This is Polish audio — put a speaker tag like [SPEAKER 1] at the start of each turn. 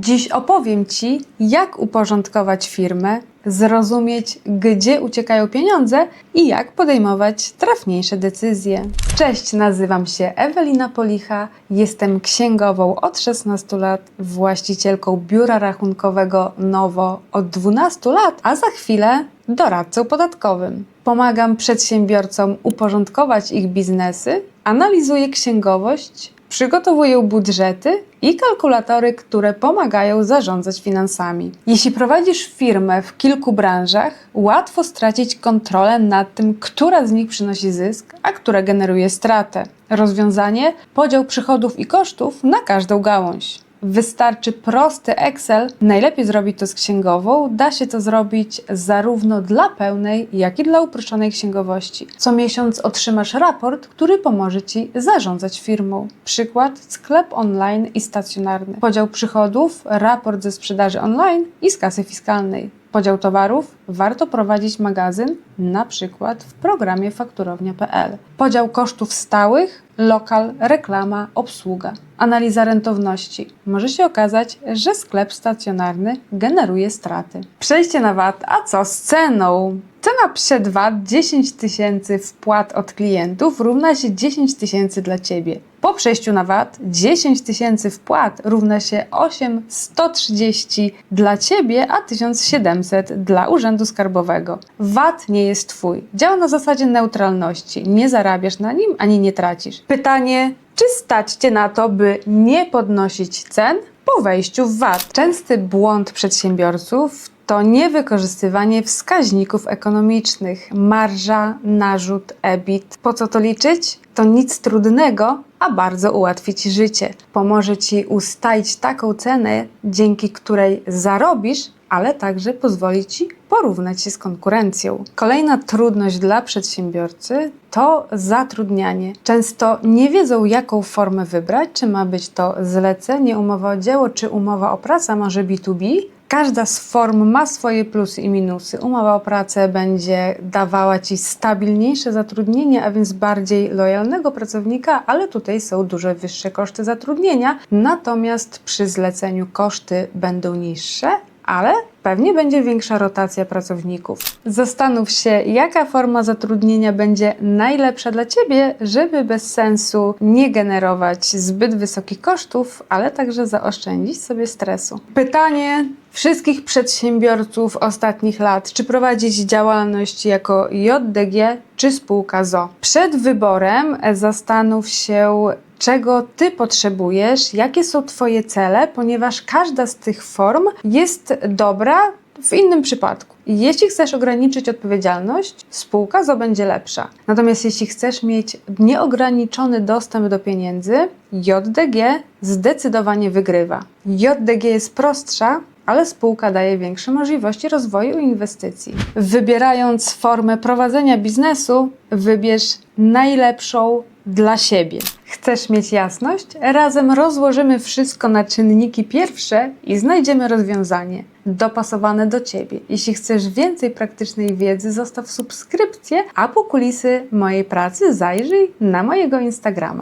[SPEAKER 1] Dziś opowiem Ci, jak uporządkować firmę, zrozumieć, gdzie uciekają pieniądze i jak podejmować trafniejsze decyzje. Cześć, nazywam się Ewelina Policha, jestem księgową od 16 lat, właścicielką biura rachunkowego Nowo od 12 lat, a za chwilę doradcą podatkowym. Pomagam przedsiębiorcom uporządkować ich biznesy, analizuję księgowość, przygotowuję budżety i kalkulatory, które pomagają zarządzać finansami. Jeśli prowadzisz firmę w kilku branżach, łatwo stracić kontrolę nad tym, która z nich przynosi zysk, a która generuje stratę. Rozwiązanie: podział przychodów i kosztów na każdą gałąź. Wystarczy prosty Excel, najlepiej zrobić to z księgową. Da się to zrobić zarówno dla pełnej, jak i dla uproszczonej księgowości. Co miesiąc otrzymasz raport, który pomoże Ci zarządzać firmą. Przykład: sklep online i stacjonarny. Podział przychodów, raport ze sprzedaży online i z kasy fiskalnej. Podział towarów warto prowadzić magazyn, na przykład w programie fakturownia.pl. Podział kosztów stałych, lokal, reklama, obsługa. Analiza rentowności. Może się okazać, że sklep stacjonarny generuje straty. Przejście na VAT, a co z ceną? Cena przed VAT 10 tysięcy wpłat od klientów równa się 10 tysięcy dla Ciebie. Po przejściu na VAT 10 tysięcy wpłat równa się 8 130 dla Ciebie, a 1700 dla Urzędu Skarbowego. VAT nie jest Twój. Działa na zasadzie neutralności. Nie zarabiasz na nim, ani nie tracisz. Pytanie, czy stać Cię na to, by nie podnosić cen po wejściu w VAT? Częsty błąd przedsiębiorców to niewykorzystywanie wskaźników ekonomicznych, marża, narzut, EBIT. Po co to liczyć? To nic trudnego, a bardzo ułatwi Ci życie. Pomoże Ci ustalić taką cenę, dzięki której zarobisz, ale także pozwoli Ci porównać się z konkurencją. Kolejna trudność dla przedsiębiorcy to zatrudnianie. Często nie wiedzą, jaką formę wybrać, czy ma być to zlecenie, umowa o dzieło, czy umowa o pracę, może B2B. Każda z form ma swoje plusy i minusy. Umowa o pracę będzie dawała Ci stabilniejsze zatrudnienie, a więc bardziej lojalnego pracownika, ale tutaj są dużo wyższe koszty zatrudnienia. Natomiast przy zleceniu koszty będą niższe, ale pewnie będzie większa rotacja pracowników. Zastanów się, jaka forma zatrudnienia będzie najlepsza dla Ciebie, żeby bez sensu nie generować zbyt wysokich kosztów, ale także zaoszczędzić sobie stresu. Pytanie wszystkich przedsiębiorców ostatnich lat, czy prowadzić działalność jako JDG czy spółka ZO. Przed wyborem zastanów się, czego Ty potrzebujesz, jakie są Twoje cele, ponieważ każda z tych form jest dobra w innym przypadku. Jeśli chcesz ograniczyć odpowiedzialność, spółka ZO będzie lepsza. Natomiast jeśli chcesz mieć nieograniczony dostęp do pieniędzy, JDG zdecydowanie wygrywa. JDG jest prostsza, ale spółka daje większe możliwości rozwoju inwestycji. Wybierając formę prowadzenia biznesu, wybierz najlepszą dla siebie. Chcesz mieć jasność? Razem rozłożymy wszystko na czynniki pierwsze i znajdziemy rozwiązanie dopasowane do Ciebie. Jeśli chcesz więcej praktycznej wiedzy, zostaw subskrypcję, a po kulisy mojej pracy zajrzyj na mojego Instagrama.